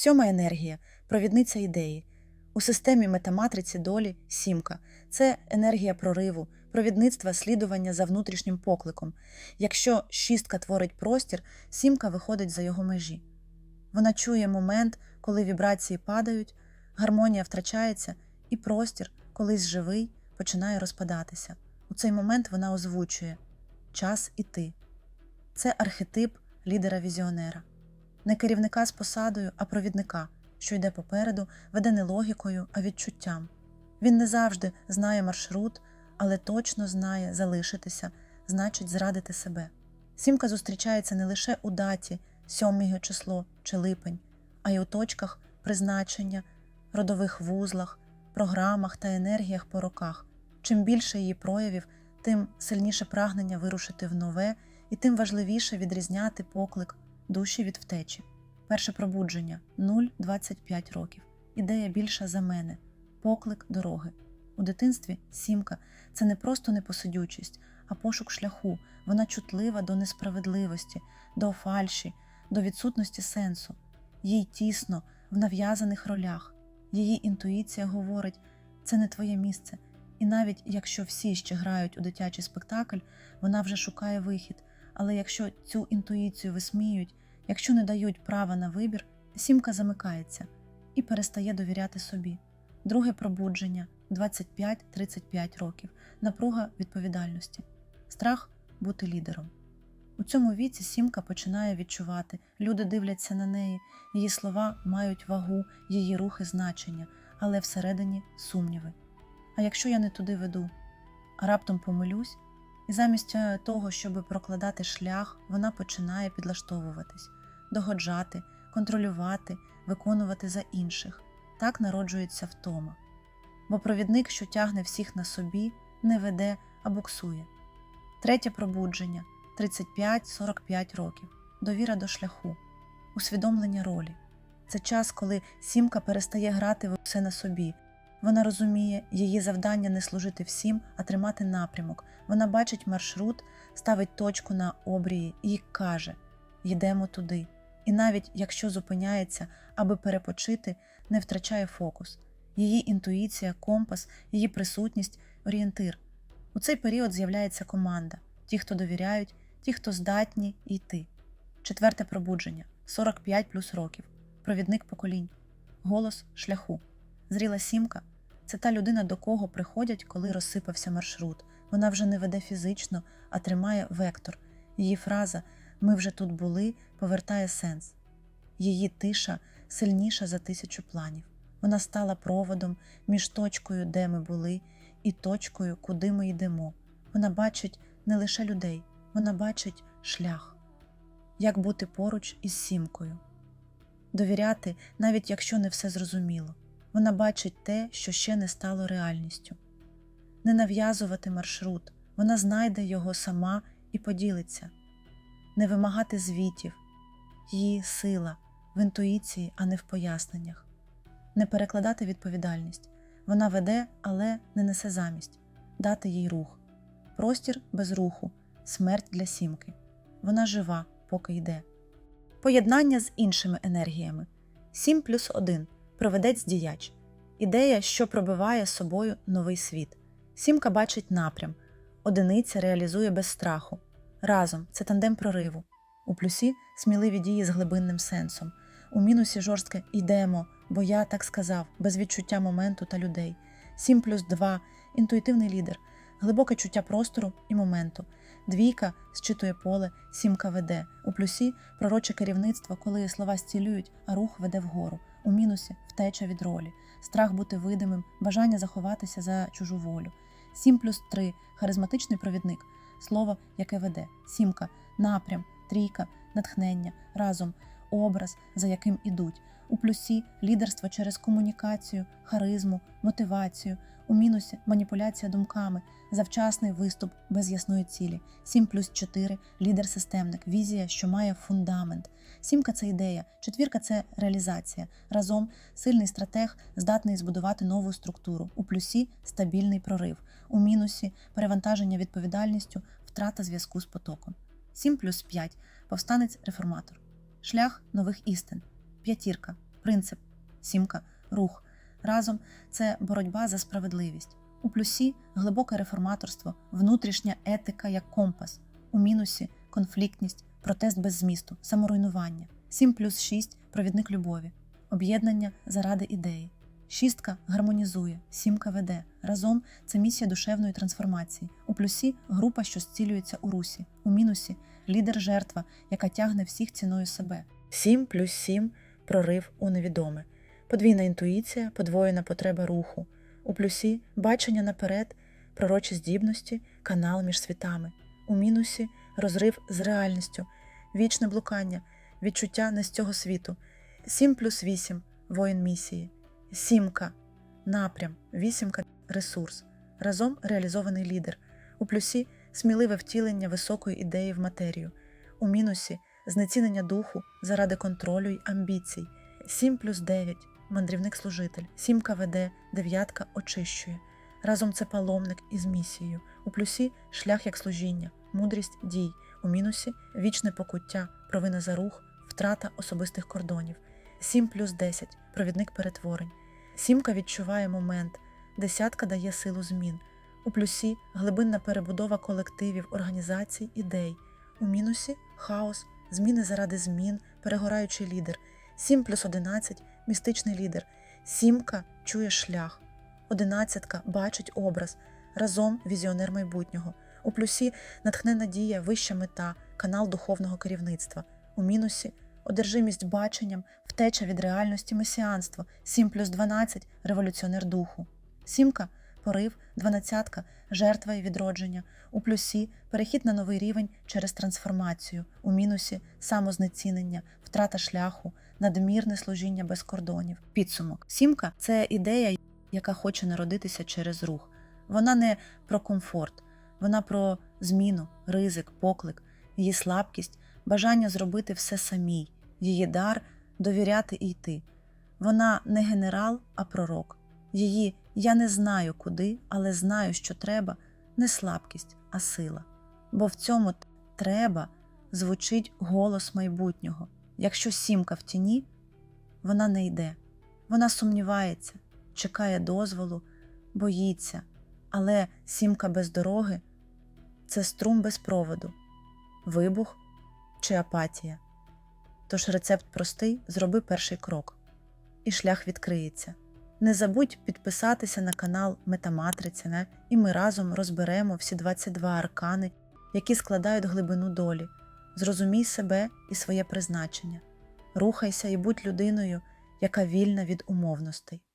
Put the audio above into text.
Сьома енергія провідниця ідеї. У системі метаматриці долі сімка це енергія прориву, провідництва слідування за внутрішнім покликом. Якщо шістка творить простір, сімка виходить за його межі. Вона чує момент, коли вібрації падають, гармонія втрачається, і простір, колись живий, починає розпадатися. У цей момент вона озвучує час іти. Це архетип лідера-візіонера, не керівника з посадою, а провідника, що йде попереду, веде не логікою, а відчуттям. Він не завжди знає маршрут, але точно знає залишитися, значить зрадити себе. Сімка зустрічається не лише у даті, сьоме число чи липень, а й у точках призначення, родових вузлах, програмах та енергіях по роках. Чим більше її проявів, тим сильніше прагнення вирушити в нове, і тим важливіше відрізняти поклик душі від втечі. Перше пробудження 0-25 років. Ідея більша за мене, поклик дороги. У дитинстві сімка це не просто непосидючість, а пошук шляху. Вона чутлива до несправедливості, до фальші, до відсутності сенсу. Їй тісно в нав'язаних ролях. Її інтуїція говорить, це не твоє місце. І навіть якщо всі ще грають у дитячий спектакль, вона вже шукає вихід. Але якщо цю інтуїцію висміють, якщо не дають права на вибір, сімка замикається і перестає довіряти собі. Друге пробудження 25-35 років, напруга відповідальності, страх бути лідером. У цьому віці сімка починає відчувати, люди дивляться на неї, її слова мають вагу, її рухи значення, але всередині сумніви. А якщо я не туди веду, а раптом помилюсь, і замість е, того, щоб прокладати шлях, вона починає підлаштовуватись, догоджати, контролювати, виконувати за інших. Так народжується втома. Бо провідник, що тягне всіх на собі, не веде, а буксує. Третє пробудження 35-45 років. Довіра до шляху, усвідомлення ролі. Це час, коли сімка перестає грати все на собі. Вона розуміє, її завдання не служити всім, а тримати напрямок. Вона бачить маршрут, ставить точку на обрії і каже: йдемо туди. І навіть якщо зупиняється, аби перепочити, не втрачає фокус. Її інтуїція, компас, її присутність, орієнтир. У цей період з'являється команда: ті, хто довіряють, ті, хто здатні йти. Четверте пробудження 45 плюс років, провідник поколінь, голос шляху. Зріла сімка це та людина, до кого приходять, коли розсипався маршрут. Вона вже не веде фізично, а тримає вектор. Її фраза Ми вже тут були повертає сенс. Її тиша сильніша за тисячу планів. Вона стала проводом між точкою, де ми були, і точкою, куди ми йдемо. Вона бачить не лише людей, вона бачить шлях, як бути поруч із сімкою, довіряти, навіть якщо не все зрозуміло. Вона бачить те, що ще не стало реальністю. Не нав'язувати маршрут, вона знайде його сама і поділиться, не вимагати звітів, її сила в інтуїції, а не в поясненнях, не перекладати відповідальність. Вона веде, але не несе замість, дати їй рух, простір без руху, смерть для сімки. Вона жива, поки йде. Поєднання з іншими енергіями. 7 плюс 1 проведець діяч. Ідея, що пробиває собою новий світ. Сімка бачить напрям, одиниця реалізує без страху. Разом це тандем прориву. У плюсі сміливі дії з глибинним сенсом. У мінусі жорстке йдемо, бо я так сказав, без відчуття моменту та людей. 7 плюс 2 інтуїтивний лідер, глибоке чуття простору і моменту. Двійка зчитує поле, сімка веде. У плюсі пророче керівництво, коли слова зцілюють, а рух веде вгору. У мінусі втеча від ролі, страх бути видимим, бажання заховатися за чужу волю. 7 плюс 3 харизматичний провідник, слово, яке веде, сімка, напрям, трійка, натхнення, разом, образ, за яким ідуть. У плюсі лідерство через комунікацію, харизму, мотивацію, у мінусі маніпуляція думками, завчасний виступ без ясної цілі. 7 плюс 4 лідер-системник, візія, що має фундамент. Сімка це ідея, четвірка це реалізація. Разом сильний стратег здатний збудувати нову структуру. У плюсі стабільний прорив, у мінусі перевантаження відповідальністю, втрата зв'язку з потоком. 7 плюс 5 повстанець реформатор. Шлях нових істин. П'ятірка принцип, сімка рух. Разом це боротьба за справедливість. У плюсі глибоке реформаторство, внутрішня етика як компас, у мінусі конфліктність, протест без змісту, саморуйнування. 7 плюс 6 провідник любові, об'єднання заради ідеї. Шістка гармонізує, сімка веде. Разом це місія душевної трансформації. У плюсі група, що зцілюється у русі. У мінусі лідер жертва, яка тягне всіх ціною себе. 7 плюс 7 прорив у невідоме. Подвійна інтуїція, подвоєна потреба руху. У плюсі бачення наперед, пророчі здібності, канал між світами. У мінусі розрив з реальністю, вічне блукання, відчуття не з цього світу. 7 плюс 8 воїн місії. Сімка напрям, вісімка ресурс. Разом реалізований лідер. У плюсі сміливе втілення високої ідеї в матерію. У мінусі знецінення духу заради контролю й амбіцій. 7 плюс 9 мандрівник-служитель. Сімка веде, дев'ятка очищує. Разом це паломник із місією. У плюсі шлях як служіння, мудрість дій. У мінусі вічне покуття, провина за рух, втрата особистих кордонів. 7 плюс 10 провідник перетворень. Сімка відчуває момент, десятка дає силу змін. У плюсі глибинна перебудова колективів, організацій, ідей. У мінусі хаос, зміни заради змін, перегораючий лідер. 7 плюс 11 містичний лідер. Сімка чує шлях. Одинадцятка бачить образ. Разом візіонер майбутнього. У плюсі натхнена дія, вища мета, канал духовного керівництва. У мінусі одержимість баченням, втеча від реальності месіанство, 7 плюс 12 революціонер духу. Сімка порив, дванадцятка жертва і відродження. У плюсі перехід на новий рівень через трансформацію. У мінусі самознецінення, втрата шляху, надмірне служіння без кордонів. Підсумок. Сімка це ідея, яка хоче народитися через рух. Вона не про комфорт, вона про зміну, ризик, поклик, її слабкість, бажання зробити все самій, її дар довіряти і йти. Вона не генерал, а пророк. Її я не знаю куди, але знаю, що треба не слабкість, а сила. Бо в цьому треба звучить голос майбутнього. Якщо сімка в тіні, вона не йде, вона сумнівається, чекає дозволу, боїться, але сімка без дороги це струм без проводу, вибух чи апатія. Тож рецепт простий зроби перший крок, і шлях відкриється. Не забудь підписатися на канал Метаматриця, і ми разом розберемо всі 22 аркани, які складають глибину долі. Зрозумій себе і своє призначення. Рухайся і будь людиною, яка вільна від умовностей.